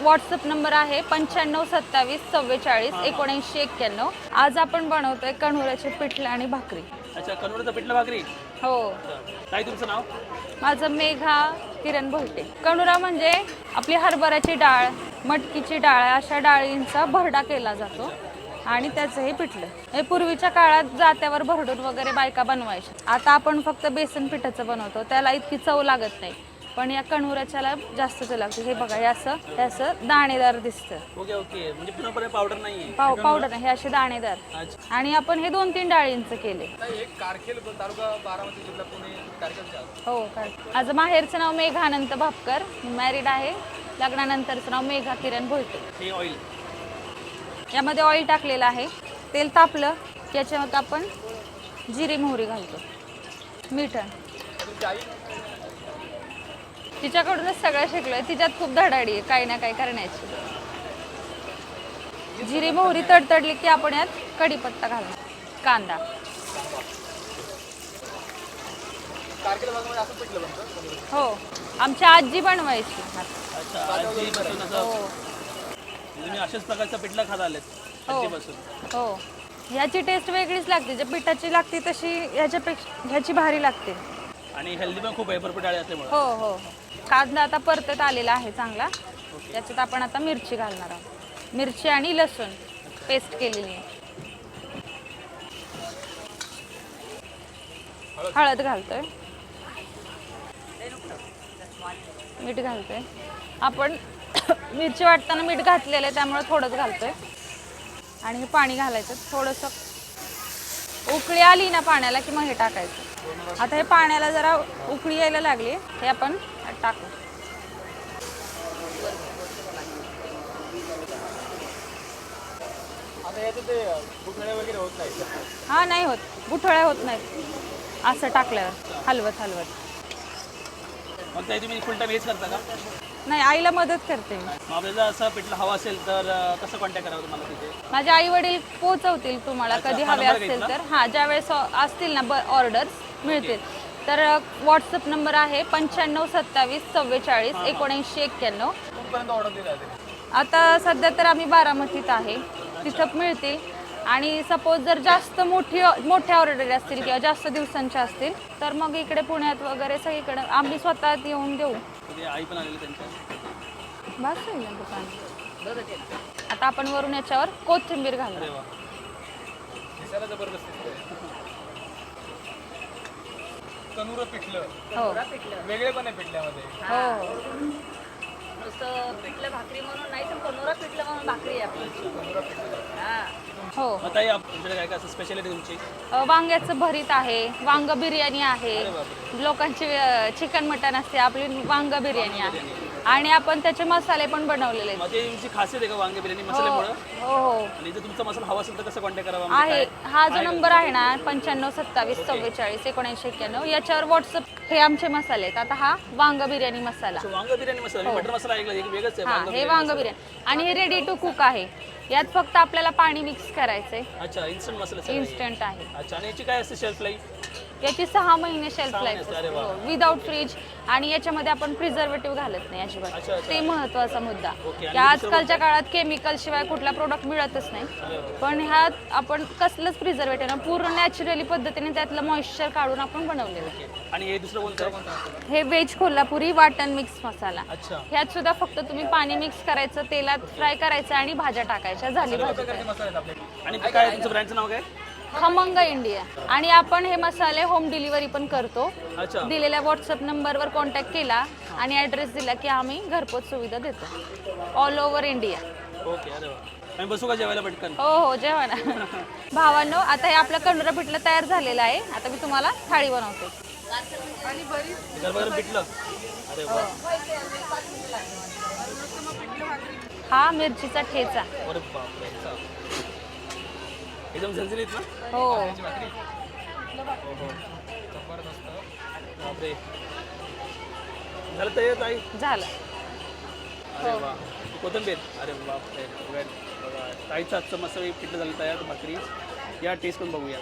WhatsApp number आहे पंच्याण्णव सत्तावीस चव्वेचाळीस एकोणऐंशी एक्क्याण्णव. आज आपण बनवतोय कणुराचे पिठलं आणि भाकरी. अच्छा कन्नडचं पिठलं भाकरी? हो. ताई तुमचं नाव? माझं मेघा किरण भोटे कणुरा म्हणजे आपली हरभऱ्याची डाळ मटकीची डाळ अशा डाळींचा भरडा केला जातो आणि त्याचं हे पिठलं. हे पूर्वीच्या काळात जात्यावर भरडून वगैरे बायका बनवायच्या. आता आपण फक्त बेसन पिठाचं बनवतो त्याला इतकी चव लागत नाही. पण या कणुराच्याला जास्त चव लागते. हे बघा हे असं हे असं दाणेदार दिसतं. Okay okay. म्हणजे पूर्णपणे पावडर नाही आहे पाव पावडर हे असे दाणेदार. अच्छा. आणि आपण हे दोन तीन डाळींचं केले. एक कारखेल तालुका बारामती जिल्हा पुणे कारखेलच्या हो काय माझं माहेरचं नाव मेघा अनंत भापकर मॅरिड आहे. लग्नानंतरचं नाव मेघा किरण भोईटे. हे ऑइल यामध्ये ऑइल टाकलेलं आहे. तेल तापलं की याच्यामध्ये आपण जिरी मोहरी घालतो. मीठ. तुमची आई? तिच्याकडूनच सगळं शिकलोय. तिच्यात खूप धडाडी आहे काही ना काही करण्याची. जिरी मोहरी तडतडली की आपण यात कढीपत्ता घालणार. कांदा. हो. आमची आजी बनवायची. हो. म्हणजे तुम्ही अशाच प्रकारचं पिठलं खात आलेत हो. हो. ह्याची टेस्ट वेगळीच लागते. जे पिठाची लागते तशी ह्याच्यापेक्षा ह्याची भारी लागते. आणि हेल्दी पण खूप आहे भरपूर डाळी असल्यामुळे. हो हो हो. कांदा आता परतत आलेला आहे चांगला. त्याच्यात आपण आता मिरची घालणार आहोत. मिरची आणि लसूण पेस्ट केलेली आहे. हळद घालतोय. मीठ घालतोय. आपण मिरची वाटताना मीठ घातलेलं आहे त्यामुळे थोडंच घालतोय. आणि हे पाणी घालायचं. थोडंसं उकळी आली ना पाण्याला की मग हे टाकायचं. आता हे पाण्याला जरा उकळी यायला लागली. हे आपण टाकू. हा नाही होत. गुठळ्या होत नाहीत. असं टाकल्यावर. हलवत हलवत. मग ताई तुम्ही फुल टाईम हेच करता का? नाही आईला मदत करते. आपल्याला असं पिठलं हवं असेल तर अं, कसं कॉन्टॅक्ट करावं तुम्हाला तिथे? माझे आई वडील पोहोचवतील तुम्हाला कधी हवे असतील घेतला? तर. हां ज्यावेळेस असतील ना ऑर्डर्स मिळतील. तर व्हॉट्सअप नंबर आहे पंच्याण्णव सत्तावीस चव्वेचाळीस एकोणऐंशी एक्क्याण्णव. कुठपर्यंत ऑर्डर दिला आहे आता सध्या तर आम्ही बारामतीत आहे. तिथं मिळतील. आणि सपोज जर जास्त मोठी मोठ्या ऑर्डर असतील किंवा जास्त दिवसांच्या असतील तर मग इकडे पुण्यात वगैरे सगळीकडे आम्ही स्वतः येऊन देऊ. आई पण आलेली त्यांच्या. बस होईल ना दुकान. आता आपण वरून याच्यावर कोथिंबीर घालू दिसायला जबरदस्त दिसतंय. तनुरं पिठलं. हो. वेगळे पण आहे पिठल्यामध्ये. हो. नुसतं पिठलं भाकरी म्हणून नाही तर कनोरा पिठलं म्हणून भाकरी आहे आपली. हा हो. मग ताई आप- तुमच्याकडे काय काय असं स्पेशालिटी तुमची? अ, वांग्याचं भरीत आहे वांग बिर्याणी आहे. अरे बापरे. लोकांची चिकन मटन असते आपली वांग बिर्याणी आहे. आणि आपण त्याचे मसाले पण बनवलेले आहेत. तुमची खासियत आहे का वांगे बिर्याणी हो मसाल्यामुळं? हो हो आणि जर तुमचा मसाला हवा असेल तर कसं कॉन्टॅक्ट करावा? म्हणजे आहे. काय? हा जो नंबर आहे ना पंच्याण्णव सत्तावीस चव्वेचाळीस एकोणऐंशी एक्क्याण्णव याच्यावर व्हॉट्सअप हे आमचे मसाले आहेत. आता हा वांग बिर्याणी मसाला. अच्छा, वांग बिर्याणी मसाला. मी मटन मसाला ऐकला एक वेगळंच आहे. हा वांग हे वांग बिर्याणी. आणि हे रेडी टू कुक आहे. यात फक्त आपल्याला पाणी मिक्स करायचंय. अच्छा इन्स्टंट मसाला सगळं आहे. इन्स्टंट आहे. अच्छा आणि याची काय असते शेल्फ लाईफ याची सहा महिने शेल्फ सहा लाईफ महिने, अरे वा. विदाऊट फ्रीज आणि याच्यामध्ये आपण प्रिझर्वेटिव्ह घालत नाही अजिबात. अच्छा. ते महत्त्वाचा मुद्दा. ओके, आणि की आजकालच्या काळात केमिकल शिवाय कुठला प्रोडक्ट मिळतच नाही. पण ह्यात आपण कसलंच प्रिझर्वेटिव्ह ना पूर्ण नॅचरली पद्धतीने त्यातलं मॉइश्चर काढून आपण बनवलेलं. आहे. आणि हे दुसरं कोणतं? आहे? हे व्हेज कोल्हापुरी वाटण मिक्स मसाला. अच्छा. ह्यात सुद्धा फक्त तुम्ही पाणी मिक्स करायचं तेलात फ्राय करायचं आणि भाज्या टाकायच्या. झाली भाजी. तयार. प्रकारचे मसाले आहेत आपले. आणि काय तुमचं ब्रँडचं नाव काय? खमंग इंडिया. आणि आपण हे मसाले होम डिलिव्हरी पण करतो. अच्छा. दिलेल्या व्हॉट्सअप नंबरवर कॉन्टॅक्ट केला आणि ॲड्रेस दिला की आम्ही घरपोच सुविधा देतो. ऑल ओव्हर इंडिया ओके अरे वा. आम्ही बसू का जेवायला पटकन? हो हो जेव्हा ना भावांनो आता हे आपलं कंडुरा पिठलं तयार झालेलं आहे. आता मी तुम्हाला थाळी बनवते. गरम गरम पिठलं. अरे वा. हा मिरचीचा ठेचा. अरे बापरे अच्छा. एकदम झणझणीत ना? हो. बापरे. झालं तयार ताई झालं. अरे वा. कोथिंबीर. अरे बापरे. बघा ताईचं आजचं मस्त पिठलं झालं तयार भाकरी. या टेस्ट पण बघूया.